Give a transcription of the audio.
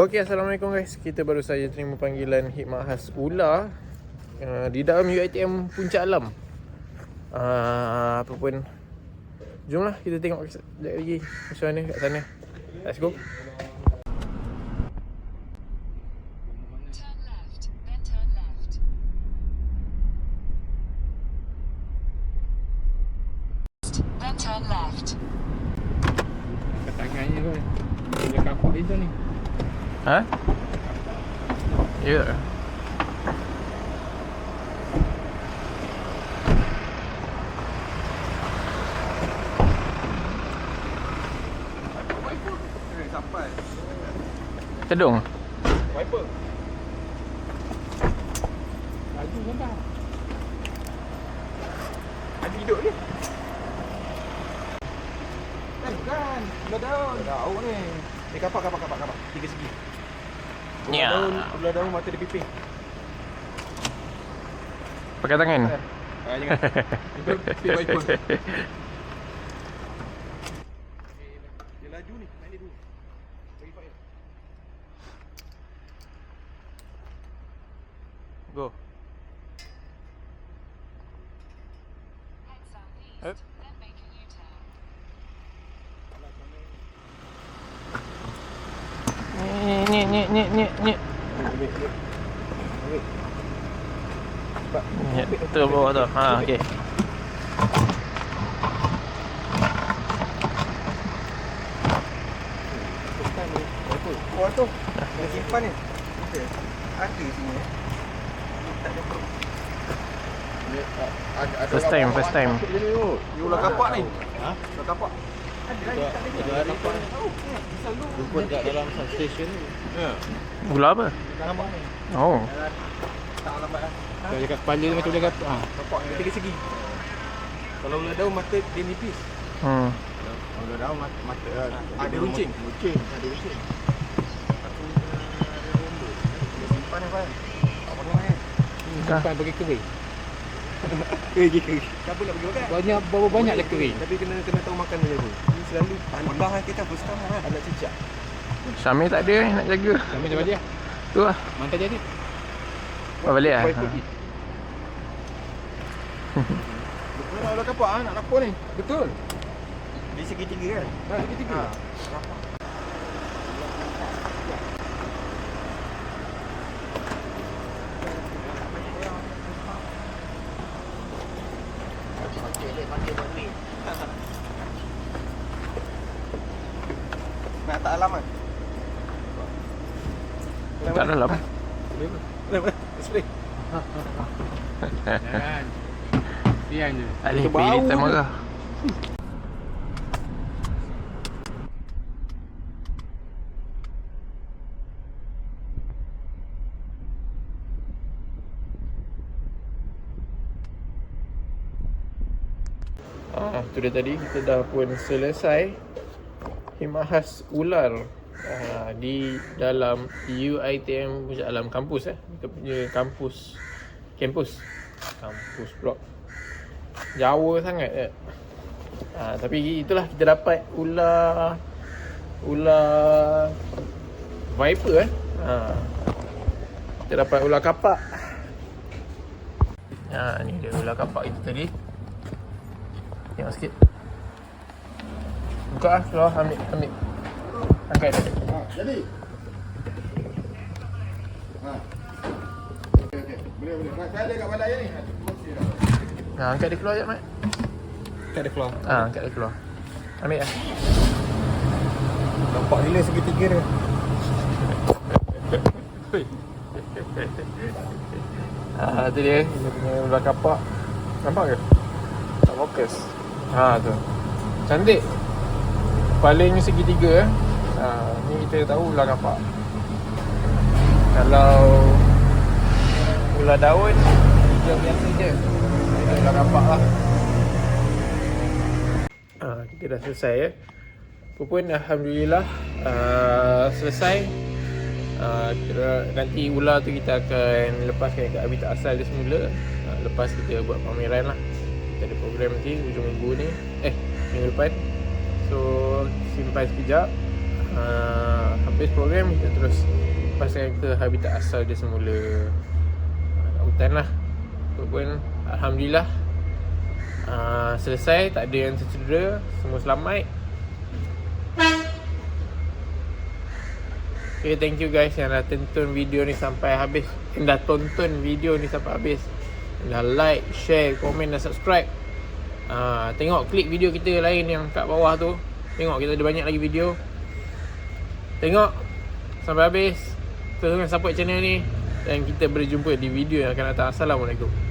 Okey, Assalamualaikum guys. Kita baru saja terima panggilan khidmat khas ular uh, di dalam UiTM Puncak Alam. Uh, apa pun Jomlah kita tengok sekejap lagi macam mana kat sana. Let's go. Turn left, then turn left. Then turn left. Kat tangannya tu Dia kapak itu ni Ya. Yeah. Sampai Cedung. Wiper Laju sampai Laju hidup ni Eh bukan Ular daun Ular daun ni Ni kapak kapak kapak kapak Tiga segi. Ya. daun Ular daun mata dia piping Pakai tangan. Ah jangan. Itu Piping wiper Dia laju ni Naik ni dulu. Bagi fire Go. Head Ni ni ni ni ni. Ambil ambil Ambil Cepat Ni tu bawah tu. Ha okey. Simpan ni Wiper Oh tu Dia simpan ni Kita Ada sini Tak ada First time, first time. You ular kapak ni Ha? Ular kapak Ada hari pun Jumpa dekat dalam substation ni Ya Ular apa? Ni Oh. Tak lambat lah Kalau dekat kepala tu macam dia kata ha. Kapak ni tiga segi Kalau ular daun mata dia nipis. Hmm. Kalau dah mata, mata Ada runcing Runcing. Ada runcing Dia simpan Tak pakai main Simpan bagi kering. Eh gitu Siapa nak pergi makan? Banyak Berapa banyak dah kering? Tapi kena kena tahu makan dia tu selalu Tambah lah kita first time lah Anak cicak Syamil tak ada eh, nak jaga. Sampai macam dia Tu lah. Mantan jadi Bawa balik lah. Wiper hit. Betul lah ular kapak ah, nak lapor ni Betul Di segitiga kan Ha, tiga-tiga Ha. Tak alamat? Tak dalam. Kenapa? Display. Jangan Biar je Ali Itu pergi bau time tu. marah. Ah, tu dia tadi kita dah pun selesai khidmat khas ular ah, di dalam UiTM Puncak Alam kampus eh. Punya kampus kampus kampus pula. Jawa sangat eh. Ha, tapi itulah kita dapat ular ular viper eh. Ha. Kita dapat ular kapak. Ha, ni dia ular kapak itu tadi. Tengok sikit. Buka lah, keluar, ambil, ambil. Angkat. Ha, jadi. Ha. Okey okey. Boleh boleh. Nak saya ada kat balai ni. Ha, angkat dia keluar je, Mat. Tak ada keluar. Ha, angkat dia keluar. Ambil lah. Nampak nilai segitiga dia. Ha, tu dia. Dia punya ular kapak. Nampak ke? Tak fokus. Ha, tu. Cantik. Kepalanya segitiga eh. Ha, ni kita tahu ular kapak. Kalau ular daun, dia biasa je. Ini ular kapak lah. Ha, kita dah selesai ya. Apa pun Alhamdulillah uh, selesai uh, kita, nanti ular tu kita akan lepaskan ke habitat asal dia semula uh, lepas kita buat pameran lah kita ada program nanti hujung minggu ni eh minggu depan so simpan sekejap uh, habis program kita terus pasang ke habitat asal dia semula uh, hutan lah. Pun Alhamdulillah uh, selesai tak ada yang tercedera semua selamat. Okay, thank you guys yang dah tonton video ni sampai habis. Yang dah tonton video ni sampai habis Yang dah like, share, komen dan subscribe. Uh, Tengok klik video kita lain yang kat bawah tu Tengok kita ada banyak lagi video. Tengok Sampai habis. Teruskan support channel ni. Dan kita berjumpa di video yang akan datang. Assalamualaikum